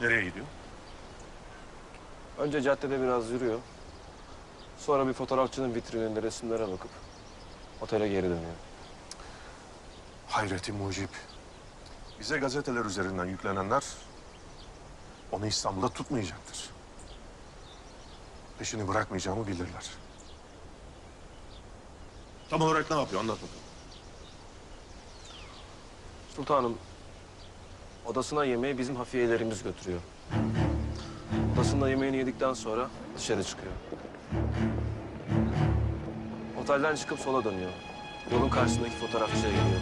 Nereye gidiyor? Önce caddede biraz yürüyor. Sonra bir fotoğrafçının vitrininde resimlere bakıp otele geri dönüyor. Hayreti mucip. Bize gazeteler üzerinden yüklenenler onu İstanbul'da tutmayacaktır. Peşini bırakmayacağımı bilirler. Tam olarak ne yapıyor? Anlat bakalım. Sultanım, odasına yemeği bizim hafiyelerimiz götürüyor. Odasında yemeğini yedikten sonra dışarı çıkıyor. Otelden çıkıp sola dönüyor. Yolun karşısındaki fotoğrafçıya geliyor.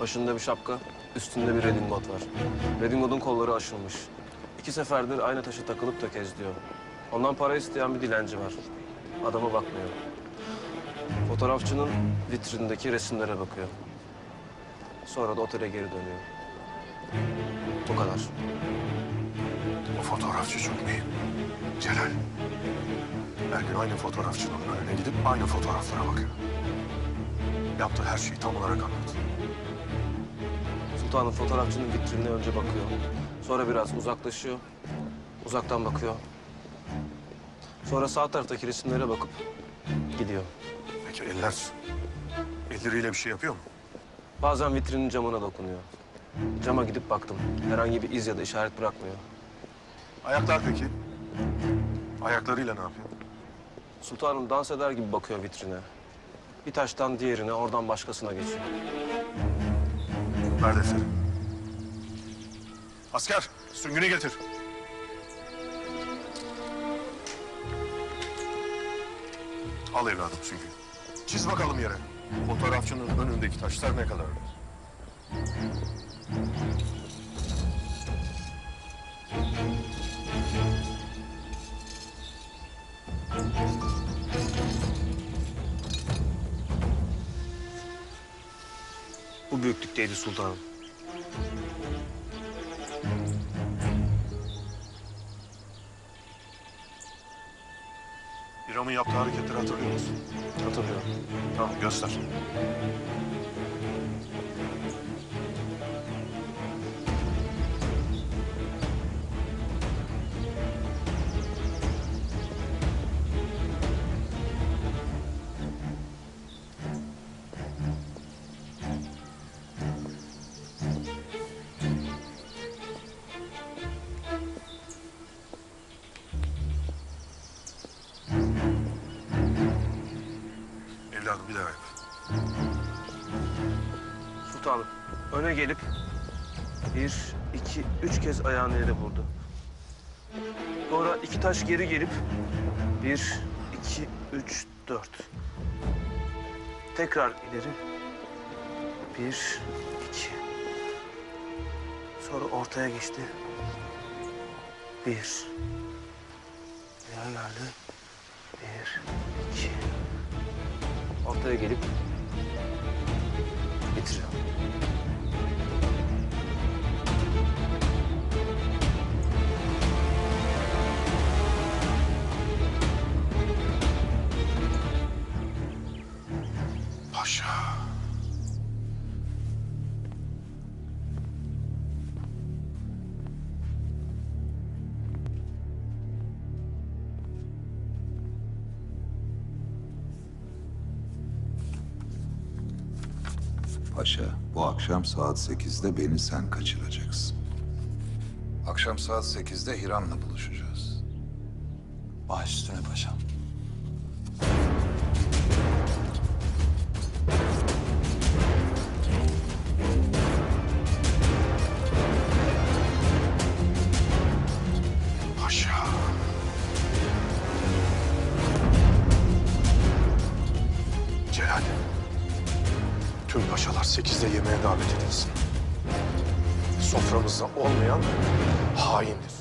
Başında bir şapka, üstünde bir redingot var. Redingot'un kolları aşılmış. İki seferdir aynı taşı takılıp tökezliyor. Ondan para isteyen bir dilenci var. Adama bakmıyor. Fotoğrafçının vitrindeki resimlere bakıyor. Sonra da otele geri dönüyor. Bu kadar. O fotoğrafçı çok mühim. Celal. Her gün aynı fotoğrafçının önüne gidip aynı fotoğraflara bakıyor. Yaptığı her şeyi tam olarak anlat. Sultanım fotoğrafçının vitrinine önce bakıyor. Sonra biraz uzaklaşıyor. Uzaktan bakıyor. Sonra sağ taraftaki resimlere bakıp gidiyor. Peki eller? Elleriyle bir şey yapıyor mu? Bazen vitrinin camına dokunuyor. Cama gidip baktım. Herhangi bir iz ya da işaret bırakmıyor. Ayaklar peki? Ayaklarıyla ne yapıyor? Sultanım dans eder gibi bakıyor vitrine. Bir taştan diğerine, oradan başkasına geçiyor. Ver defteri. Asker, süngünü getir. Al evladım süngünü. Çiz bakalım yere. Fotoğrafçının önündeki taşlar ne kadar? Bu büyüklükteydi sultanım. İram'ın yaptığı hareketleri hatırlıyor musun? Hatırlıyorum. Tamam, göster. Evladım bir daha. Sultanım, öne gelip bir, iki, üç kez ayağını yere vurdu. Sonra iki taş geri gelip bir, iki, üç, dört. Tekrar ileri. Bir, iki. Sonra ortaya geçti. Bir. Ayağa geldi. Bir, iki. Ortaya gelip bitiriyor. Paşa, bu akşam saat 8'de beni sen kaçıracaksın. Akşam saat 8'de Hiran'la buluşacağız. Baş üstüne paşam. Tüm paşalar sekizde yemeğe davet edilsin. Soframızda olmayan haindir.